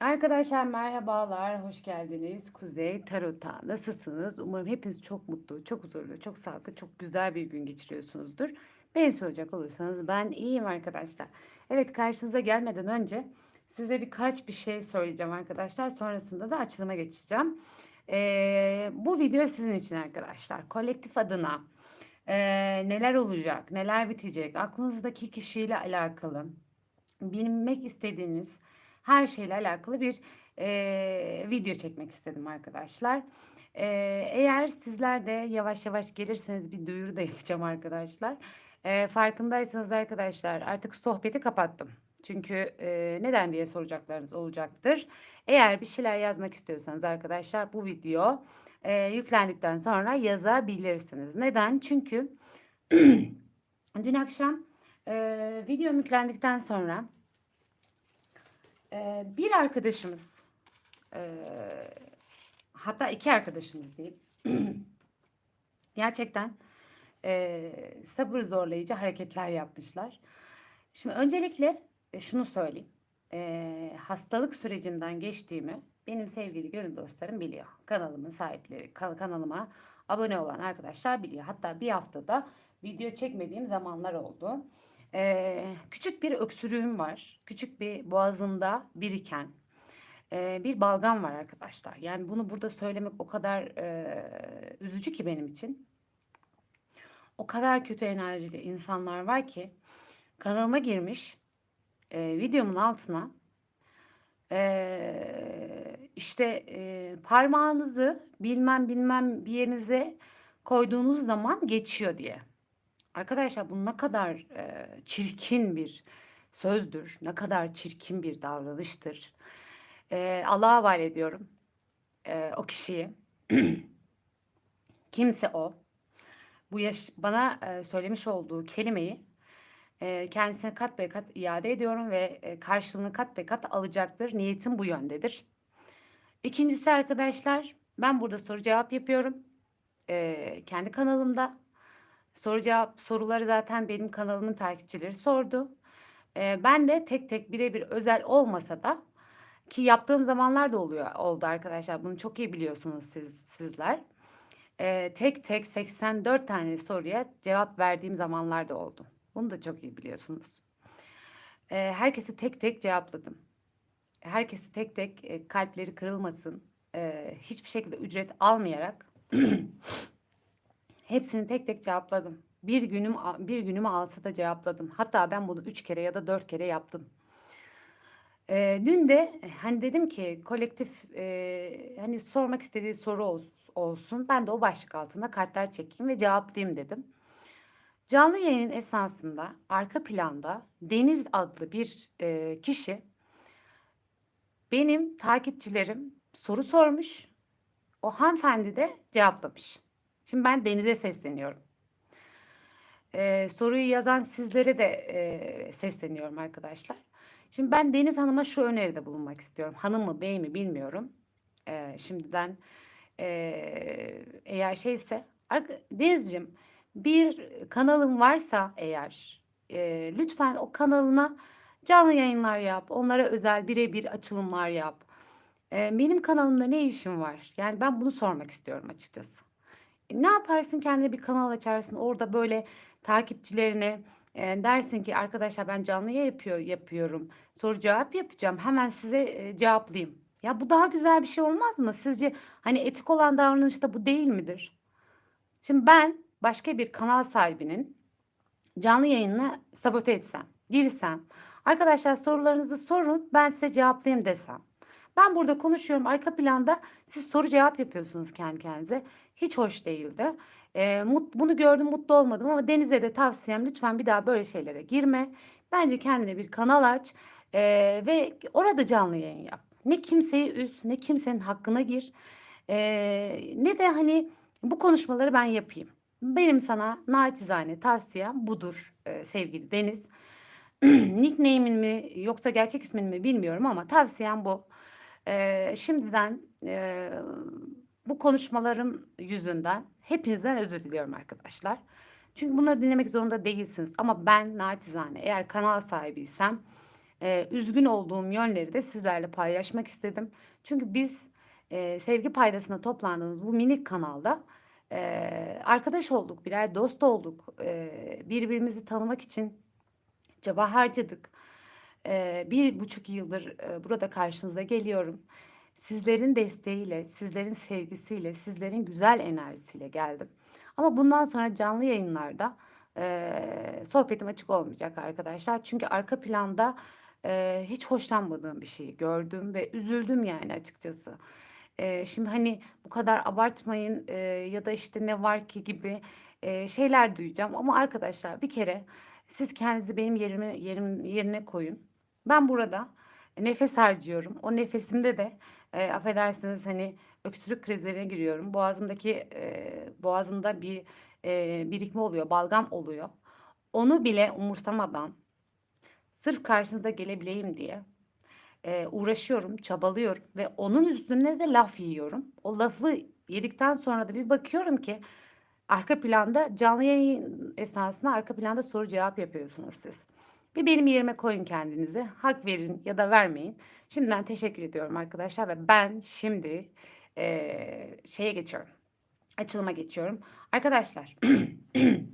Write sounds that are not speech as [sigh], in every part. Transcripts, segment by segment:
Arkadaşlar merhabalar, hoş geldiniz. Kuzey Tarot'a nasılsınız? Umarım hepiniz çok mutlu, çok huzurlu, çok sağlıklı, çok güzel bir gün geçiriyorsunuzdur. Beni soracak olursanız ben iyiyim arkadaşlar. Evet karşınıza gelmeden önce size birkaç bir şey söyleyeceğim arkadaşlar. Sonrasında da açılıma geçeceğim. Ee, bu video sizin için arkadaşlar. Kolektif adına ee, neler olacak, neler bitecek, aklınızdaki kişiyle alakalı bilmek istediğiniz her şeyle alakalı bir e, video çekmek istedim arkadaşlar. E, eğer sizler de yavaş yavaş gelirseniz bir duyuru da [laughs] yapacağım arkadaşlar. E, farkındaysanız arkadaşlar artık sohbeti kapattım. Çünkü e, neden diye soracaklarınız olacaktır. Eğer bir şeyler yazmak istiyorsanız arkadaşlar bu video e, yüklendikten sonra yazabilirsiniz. Neden? Çünkü [clears throat] dün akşam e, video yüklendikten sonra ee, bir arkadaşımız e, hatta iki arkadaşımız değil [clears throat] gerçekten e, sabır zorlayıcı hareketler yapmışlar. Şimdi öncelikle e, şunu söyleyeyim. E, hastalık sürecinden geçtiğimi benim sevgili gönül dostlarım biliyor. Kanalımın sahipleri, kan- kanalıma abone olan arkadaşlar biliyor. Hatta bir haftada video çekmediğim zamanlar oldu. Ee, küçük bir öksürüğüm var. Küçük bir boğazımda biriken e, bir balgam var arkadaşlar. Yani bunu burada söylemek o kadar e, üzücü ki benim için. O kadar kötü enerjili insanlar var ki kanalıma girmiş e, videomun altına e, işte e, parmağınızı bilmem bilmem bir yerinize koyduğunuz zaman geçiyor diye. Arkadaşlar bu ne kadar e, çirkin bir sözdür, ne kadar çirkin bir davranıştır. E, Allah'a havale ediyorum e, o kişiyi. [clears throat] Kimse o. Bu yaş bana e, söylemiş olduğu kelimeyi e, kendisine kat be kat iade ediyorum ve e, karşılığını kat be kat alacaktır. Niyetim bu yöndedir. İkincisi arkadaşlar ben burada soru cevap yapıyorum. E, kendi kanalımda Soru cevap soruları zaten benim kanalımın takipçileri sordu. Ee, ben de tek tek birebir özel olmasa da ki yaptığım zamanlar da oluyor oldu arkadaşlar. Bunu çok iyi biliyorsunuz siz sizler. Ee, tek tek 84 tane soruya cevap verdiğim zamanlar da oldu. Bunu da çok iyi biliyorsunuz. Ee, herkesi tek tek cevapladım. Herkesi tek tek e, kalpleri kırılmasın. e, hiçbir şekilde ücret almayarak [clears throat] Hepsini tek tek cevapladım. Bir günüm bir günümü alsa da cevapladım. Hatta ben bunu üç kere ya da dört kere yaptım. Ee, dün de hani dedim ki kolektif e, hani sormak istediği soru olsun. Ben de o başlık altında kartlar çekeyim ve cevaplayayım dedim. Canlı yayın esasında arka planda Deniz adlı bir e, kişi benim takipçilerim soru sormuş. O hanımefendi de cevaplamış. Şimdi ben Deniz'e sesleniyorum. Ee, soruyu yazan sizlere de e, sesleniyorum arkadaşlar. Şimdi ben Deniz Hanım'a şu öneride bulunmak istiyorum. Hanım mı bey mi bilmiyorum. Ee, şimdiden e, eğer şeyse Deniz'ciğim bir kanalın varsa eğer e, lütfen o kanalına canlı yayınlar yap. Onlara özel birebir açılımlar yap. E, benim kanalımda ne işim var? Yani ben bunu sormak istiyorum açıkçası. Ne yaparsın kendine bir kanal açarsın orada böyle takipçilerine e, dersin ki arkadaşlar ben canlı yayın yapıyor yapıyorum. Soru cevap yapacağım. Hemen size e, cevaplayayım. Ya bu daha güzel bir şey olmaz mı? Sizce hani etik olan davranış da bu değil midir? Şimdi ben başka bir kanal sahibinin canlı yayınına sabote etsem, girsem, arkadaşlar sorularınızı sorun ben size cevaplayayım desem. Ben burada konuşuyorum. Arka planda siz soru cevap yapıyorsunuz kendi kendinize. Hiç hoş değildi. E, mut, bunu gördüm mutlu olmadım ama Deniz'e de tavsiyem lütfen bir daha böyle şeylere girme. Bence kendine bir kanal aç e, ve orada canlı yayın yap. Ne kimseyi üz ne kimsenin hakkına gir. E, ne de hani bu konuşmaları ben yapayım. Benim sana naçizane tavsiyem budur e, sevgili Deniz. [clears throat] Nickname'in mi yoksa gerçek ismin mi bilmiyorum ama tavsiyem bu. Eee, şimdiden, eee, bu konuşmalarım yüzünden hepinizden özür diliyorum arkadaşlar. Çünkü bunları dinlemek zorunda değilsiniz ama ben naçizane eğer kanal sahibiysem, Eee, üzgün olduğum yönleri de sizlerle paylaşmak istedim. Çünkü biz, eee, sevgi paydasına toplandığımız bu minik kanalda, eee, arkadaş olduk, birer dost olduk. Eee, birbirimizi tanımak için çaba harcadık. Eee, 1,5 yıldır, burada karşınıza geliyorum. Sizlerin desteğiyle, sizlerin sevgisiyle, sizlerin güzel enerjisiyle geldim. Ama bundan sonra canlı yayınlarda, eee, sohbetim açık olmayacak arkadaşlar. Çünkü arka planda, eee, hiç hoşlanmadığım bir şeyi gördüm ve üzüldüm yani açıkçası. Eee, şimdi, hani, bu kadar abartmayın, eee, ya da, işte, ne var ki gibi, eee, şeyler duyacağım ama arkadaşlar bir kere siz kendinizi benim yerime yerim yerine koyun. Ben burada nefes harcıyorum. O nefesimde de, eee, affedersiniz, hani, öksürük krizlerine giriyorum. Boğazımdaki, eee, boğazımda bir, eee, birikme oluyor, balgam oluyor. Onu bile umursamadan sırf karşınıza gelebileyim diye, eee, uğraşıyorum, çabalıyorum ve onun üstüne de laf yiyorum. O lafı yedikten sonra da bir bakıyorum ki arka planda canlı yayın esnasında arka planda soru cevap yapıyorsunuz siz. Bir benim yerime koyun kendinizi. Hak verin ya da vermeyin. Şimdiden teşekkür ediyorum arkadaşlar ve ben şimdi, eee, şeye geçiyorum, açılıma geçiyorum. Arkadaşlar,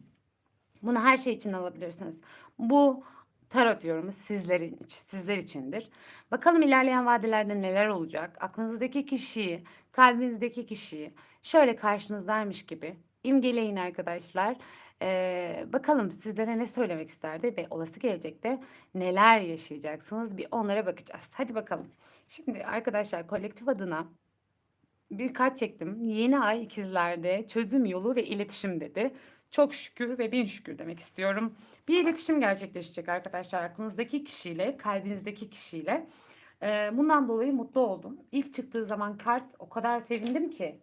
[clears throat] bunu her şey için alabilirsiniz. Bu tarot yorumu sizlerin sizler içindir. Bakalım ilerleyen vadelerde neler olacak? Aklınızdaki kişiyi, kalbinizdeki kişiyi şöyle karşınızdaymış gibi imgeleyin arkadaşlar. Eee, bakalım sizlere ne söylemek isterdi ve olası gelecekte neler yaşayacaksınız? Bir onlara bakacağız. Hadi bakalım. Şimdi arkadaşlar kolektif adına bir kart çektim. Yeni ay ikizlerde çözüm yolu ve iletişim dedi. Çok şükür ve bin şükür demek istiyorum. Bir iletişim gerçekleşecek arkadaşlar aklınızdaki kişiyle, kalbinizdeki kişiyle. Eee, bundan dolayı mutlu oldum. İlk çıktığı zaman kart o kadar sevindim ki.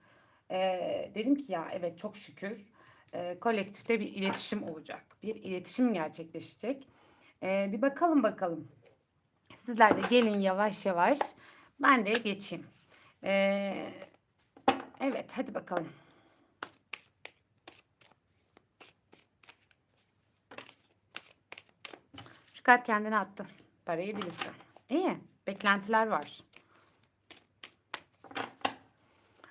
Eee, dedim ki ya evet çok şükür eee, kolektifte bir iletişim olacak. Bir iletişim gerçekleşecek. Eee, bir bakalım bakalım. Sizler de gelin yavaş yavaş. Ben de geçeyim. Eee, evet hadi bakalım. Şu kart kendine attı. Parayı birisi. İyi. Beklentiler var.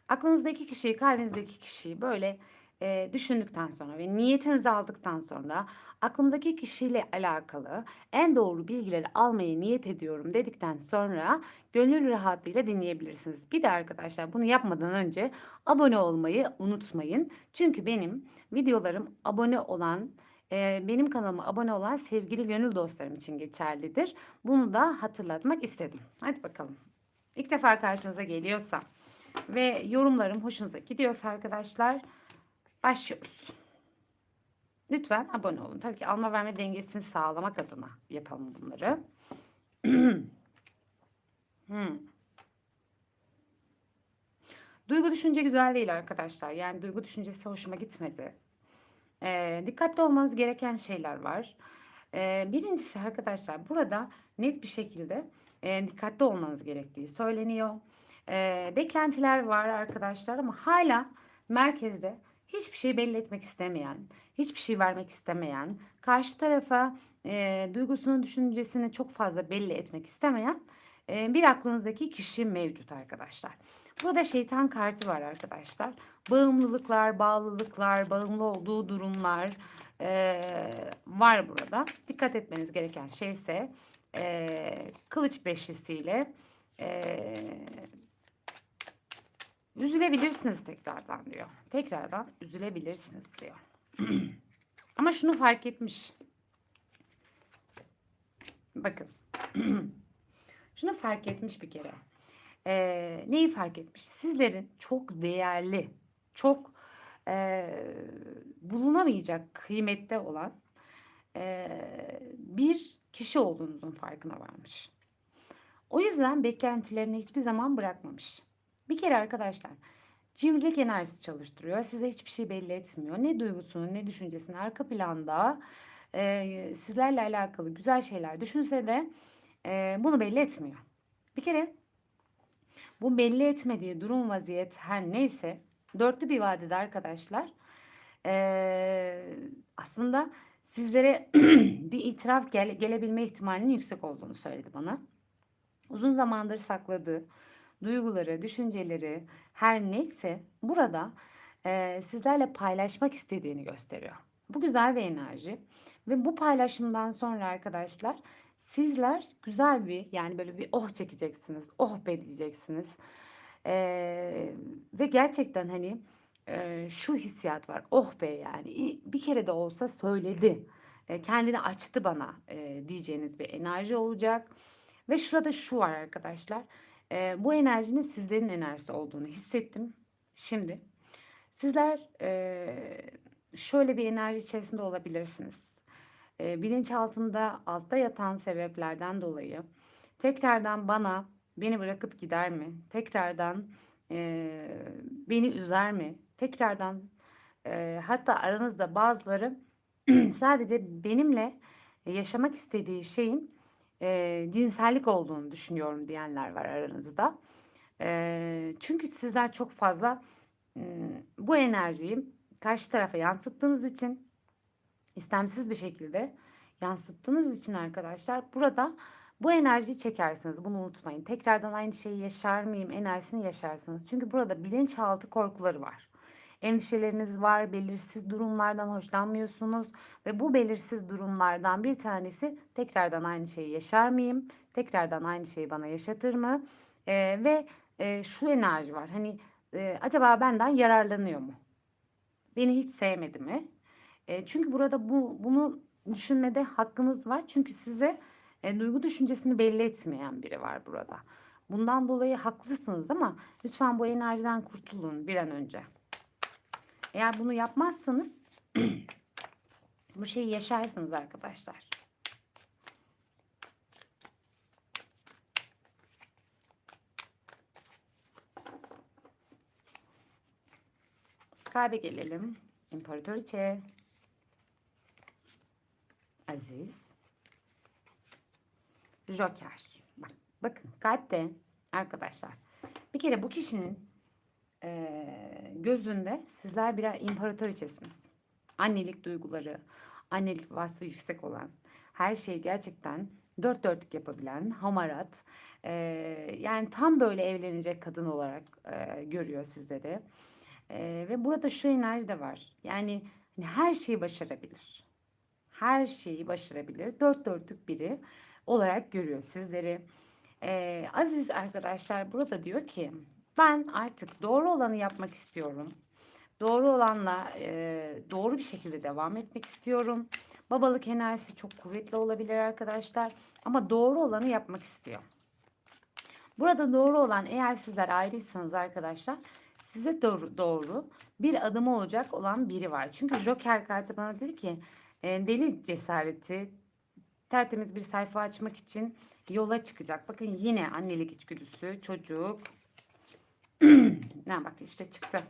Aklınızdaki kişiyi, kalbinizdeki kişiyi böyle e, düşündükten sonra ve niyetinizi aldıktan sonra aklımdaki kişiyle alakalı en doğru bilgileri almaya niyet ediyorum dedikten sonra gönül rahatlığıyla dinleyebilirsiniz. Bir de arkadaşlar bunu yapmadan önce abone olmayı unutmayın. Çünkü benim videolarım abone olan benim kanalıma abone olan sevgili gönül dostlarım için geçerlidir. Bunu da hatırlatmak istedim. Hadi bakalım. İlk defa karşınıza geliyorsa ve yorumlarım hoşunuza gidiyorsa arkadaşlar başlıyoruz. Lütfen abone olun. Tabii ki alma verme dengesini sağlamak adına yapalım bunları. [clears throat] hmm. Duygu düşünce güzel değil arkadaşlar. Yani duygu düşüncesi hoşuma gitmedi. Ee, dikkatli olmanız gereken şeyler var. Ee, birincisi arkadaşlar burada net bir şekilde e, dikkatli olmanız gerektiği söyleniyor. Ee, beklentiler var arkadaşlar ama hala merkezde hiçbir şey belli etmek istemeyen, hiçbir şey vermek istemeyen, karşı tarafa e, duygusunu, düşüncesini çok fazla belli etmek istemeyen e, bir aklınızdaki kişi mevcut arkadaşlar. Burada şeytan kartı var arkadaşlar. Bağımlılıklar, bağlılıklar, bağımlı olduğu durumlar e, var burada. Dikkat etmeniz gereken şey ise e, kılıç beşlisiyle e, üzülebilirsiniz tekrardan diyor. Tekrardan üzülebilirsiniz diyor. [clears throat] Ama şunu fark etmiş. Bakın. [clears throat] şunu fark etmiş bir kere. Ee, neyi fark etmiş? Sizlerin çok değerli, çok e, bulunamayacak kıymette olan e, bir kişi olduğunuzun farkına varmış. O yüzden beklentilerini hiçbir zaman bırakmamış. Bir kere arkadaşlar cimrilik enerjisi çalıştırıyor. Size hiçbir şey belli etmiyor. Ne duygusunu ne düşüncesini arka planda e, sizlerle alakalı güzel şeyler düşünse de e, bunu belli etmiyor. Bir kere bu belli etmediği durum vaziyet her neyse dörtlü bir vadede arkadaşlar e, aslında sizlere [clears throat] bir itiraf gele- gelebilme ihtimalinin yüksek olduğunu söyledi bana. Uzun zamandır sakladığı duyguları, düşünceleri her neyse burada e, sizlerle paylaşmak istediğini gösteriyor. Bu güzel bir enerji ve bu paylaşımdan sonra arkadaşlar sizler güzel bir yani böyle bir oh çekeceksiniz, oh be diyeceksiniz. E, ve gerçekten hani e, şu hissiyat var. Oh be yani bir kere de olsa söyledi. Kendini açtı bana e, diyeceğiniz bir enerji olacak. Ve şurada şu var arkadaşlar. E, bu enerjinin sizlerin enerjisi olduğunu hissettim. Şimdi sizler e, şöyle bir enerji içerisinde olabilirsiniz. E, bilinçaltında altta yatan sebeplerden dolayı tekrardan bana beni bırakıp gider mi? Tekrardan e, beni üzer mi? Tekrardan e, hatta aranızda bazıları [clears throat] sadece benimle yaşamak istediği şeyin e, cinsellik olduğunu düşünüyorum diyenler var aranızda. E, çünkü sizler çok fazla m, bu enerjiyi karşı tarafa yansıttığınız için istemsiz bir şekilde yansıttığınız için arkadaşlar burada bu enerjiyi çekersiniz. Bunu unutmayın. Tekrardan aynı şeyi yaşar mıyım enerjisini yaşarsınız. Çünkü burada bilinçaltı korkuları var. Endişeleriniz var, belirsiz durumlardan hoşlanmıyorsunuz ve bu belirsiz durumlardan bir tanesi tekrardan aynı şeyi yaşar mıyım? Tekrardan aynı şeyi bana yaşatır mı? Ee, ve e, şu enerji var. Hani e, acaba benden yararlanıyor mu? Beni hiç sevmedi mi? E, çünkü burada bu bunu düşünmede hakkınız var. Çünkü size e, duygu düşüncesini belli etmeyen biri var burada. Bundan dolayı haklısınız ama lütfen bu enerjiden kurtulun bir an önce. Eğer bunu yapmazsanız [clears throat] bu şeyi yaşarsınız arkadaşlar. Kalbe gelelim. İmparatoriçe. Aziz. Joker. Bak, bakın kalpte arkadaşlar. Bir kere bu kişinin eee, gözünde sizler birer imparatoriçesiniz. Annelik duyguları, annelik vasfı yüksek olan, her şeyi gerçekten dört dörtlük yapabilen, hamarat, eee, yani tam böyle evlenecek kadın olarak eee, görüyor sizleri. Eee, ve burada şu enerji de var. Yani hani her şeyi başarabilir. Her şeyi başarabilir. Dört dörtlük biri olarak görüyor sizleri. Eee, Aziz arkadaşlar burada diyor ki ben artık doğru olanı yapmak istiyorum. Doğru olanla eee, doğru bir şekilde devam etmek istiyorum. Babalık enerjisi çok kuvvetli olabilir arkadaşlar. Ama doğru olanı yapmak istiyor. Burada doğru olan eğer sizler ayrıysanız arkadaşlar size doğru, doğru bir adım olacak olan biri var. Çünkü Joker kartı bana dedi ki e, deli cesareti tertemiz bir sayfa açmak için yola çıkacak. Bakın yine annelik içgüdüsü, çocuk. [clears throat] ne bak işte çıktı.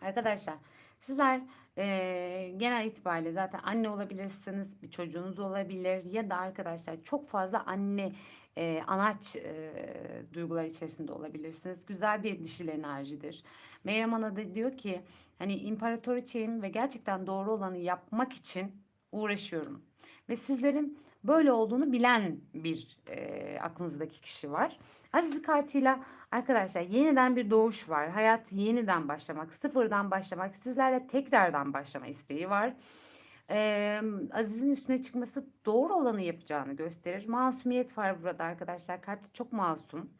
Arkadaşlar sizler e, genel itibariyle zaten anne olabilirsiniz, bir çocuğunuz olabilir ya da arkadaşlar çok fazla anne e, anaç e, duygular içerisinde olabilirsiniz. Güzel bir dişil enerjidir. Meryem Ana da diyor ki hani imparatoriçeyim ve gerçekten doğru olanı yapmak için uğraşıyorum. Ve sizlerin böyle olduğunu bilen bir e, aklınızdaki kişi var. Aziz kartıyla arkadaşlar yeniden bir doğuş var. Hayat yeniden başlamak, sıfırdan başlamak, sizlerle tekrardan başlama isteği var. Ee, Aziz'in üstüne çıkması doğru olanı yapacağını gösterir. Masumiyet var burada arkadaşlar. Kart çok masum.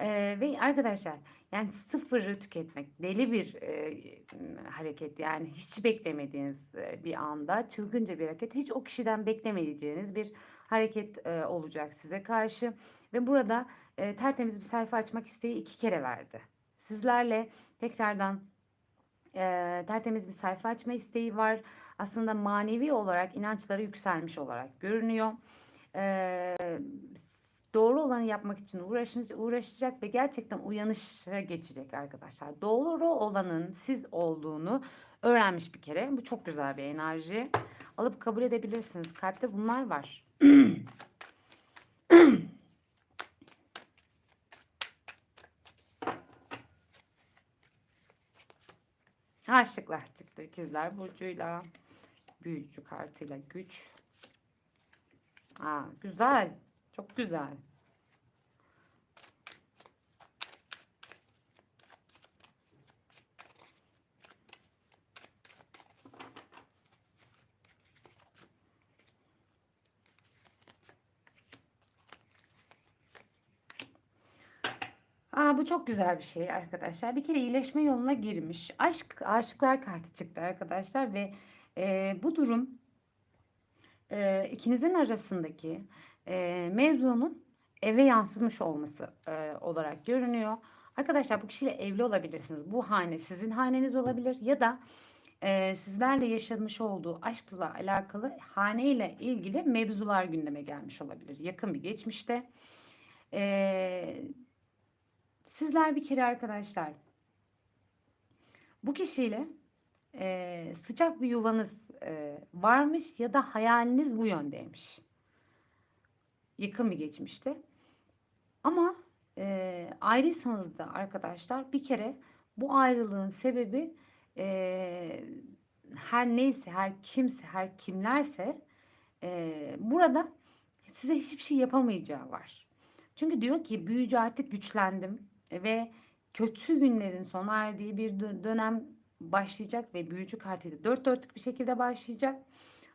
Ee, ve arkadaşlar yani sıfırı tüketmek deli bir e, hareket yani hiç beklemediğiniz bir anda çılgınca bir hareket hiç o kişiden beklemeyeceğiniz bir hareket e, olacak size karşı ve burada e, tertemiz bir sayfa açmak isteği iki kere verdi. Sizlerle tekrardan e, tertemiz bir sayfa açma isteği var. Aslında manevi olarak inançları yükselmiş olarak görünüyor. E, olanı yapmak için uğraşacak, uğraşacak ve gerçekten uyanışa geçecek arkadaşlar. Doğru olanın siz olduğunu öğrenmiş bir kere. Bu çok güzel bir enerji. Alıp kabul edebilirsiniz. Kalpte bunlar var. [clears throat] Aşıklar çıktı ikizler burcuyla. büyücü kartıyla güç. Aa, güzel. Çok güzel. Aa, bu çok güzel bir şey arkadaşlar. Bir kere iyileşme yoluna girmiş. Aşk, aşıklar kartı çıktı arkadaşlar ve e, bu durum e, ikinizin arasındaki e, mevzunun eve yansımış olması e, olarak görünüyor. Arkadaşlar bu kişiyle evli olabilirsiniz. Bu hane sizin haneniz olabilir ya da e, sizlerle yaşamış olduğu aşkla alakalı haneyle ilgili mevzular gündeme gelmiş olabilir. Yakın bir geçmişte. E, sizler bir kere arkadaşlar bu kişiyle e, sıcak bir yuvanız e, varmış ya da hayaliniz bu yöndeymiş. Yakın bir geçmişte. Ama e, ayrıysanız da arkadaşlar bir kere bu ayrılığın sebebi e, her neyse, her kimse, her kimlerse e, burada size hiçbir şey yapamayacağı var. Çünkü diyor ki büyücü artık güçlendim ve kötü günlerin sona erdiği bir dönem başlayacak ve büyücü kartıyla dört dörtlük bir şekilde başlayacak.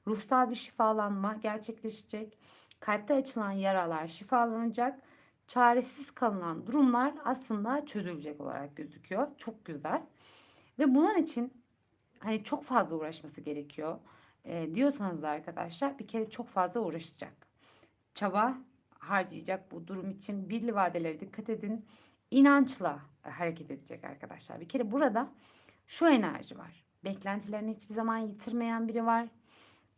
Ruhsal bir şifalanma gerçekleşecek. Kalpte açılan yaralar şifalanacak. Çaresiz kalınan durumlar aslında çözülecek olarak gözüküyor. Çok güzel. Ve bunun için hani çok fazla uğraşması gerekiyor e, diyorsanız da arkadaşlar bir kere çok fazla uğraşacak. Çaba harcayacak bu durum için. Birli vadelere dikkat edin. İnançla hareket edecek arkadaşlar. Bir kere burada şu enerji var. Beklentilerini hiçbir zaman yitirmeyen biri var.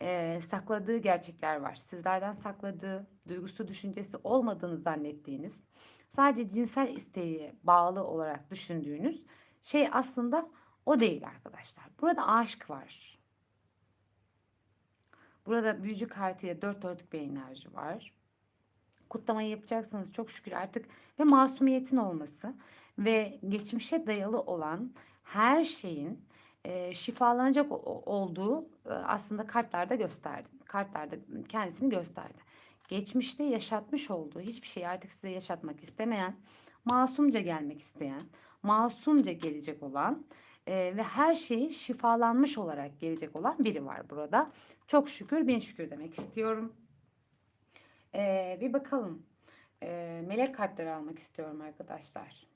Ee, sakladığı gerçekler var. Sizlerden sakladığı, duygusu düşüncesi olmadığını zannettiğiniz, sadece cinsel isteğe bağlı olarak düşündüğünüz şey aslında o değil arkadaşlar. Burada aşk var. Burada büyücü kartıyla dört dörtlük bir enerji var. Kutlamayı yapacaksınız çok şükür artık ve masumiyetin olması ve geçmişe dayalı olan her şeyin e, şifalanacak olduğu e, aslında kartlarda gösterdi. Kartlarda kendisini gösterdi. Geçmişte yaşatmış olduğu hiçbir şeyi artık size yaşatmak istemeyen, masumca gelmek isteyen, masumca gelecek olan e, ve her şeyi şifalanmış olarak gelecek olan biri var burada. Çok şükür, bin şükür demek istiyorum. E, bir bakalım. E, melek kartları almak istiyorum arkadaşlar.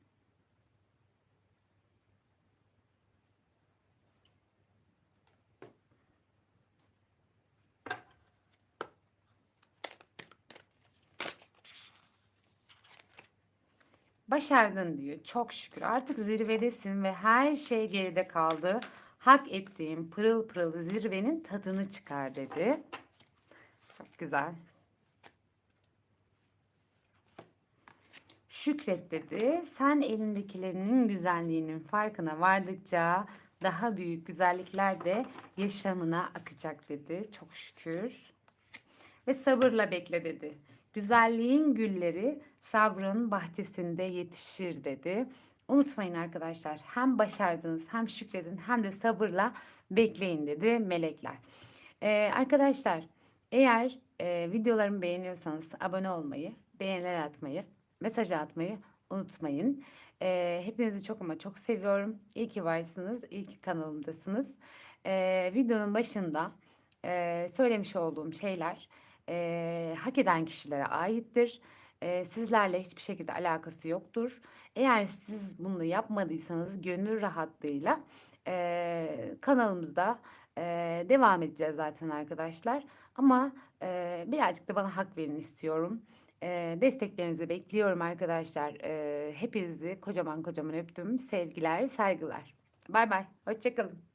Başardın diyor. Çok şükür. Artık zirvedesin ve her şey geride kaldı. Hak ettiğim pırıl pırıl zirvenin tadını çıkar dedi. Çok güzel. Şükret dedi. Sen elindekilerinin güzelliğinin farkına vardıkça daha büyük güzellikler de yaşamına akacak dedi. Çok şükür. Ve sabırla bekle dedi. Güzelliğin gülleri sabrın bahçesinde yetişir dedi. Unutmayın arkadaşlar hem başardınız hem şükredin hem de sabırla bekleyin dedi melekler. Ee, arkadaşlar eğer e, videolarımı beğeniyorsanız abone olmayı, beğeniler atmayı, mesaj atmayı unutmayın. Ee, hepinizi çok ama çok seviyorum. İyi ki varsınız, iyi ki kanalımdasınız. Ee, videonun başında e, söylemiş olduğum şeyler e, hak eden kişilere aittir. E, sizlerle hiçbir şekilde alakası yoktur. Eğer siz bunu yapmadıysanız gönül rahatlığıyla e, kanalımızda e, devam edeceğiz zaten arkadaşlar. Ama e, birazcık da bana hak verin istiyorum. E, desteklerinizi bekliyorum arkadaşlar. E, hepinizi kocaman kocaman öptüm. Sevgiler, saygılar. Bay bay. Hoşçakalın.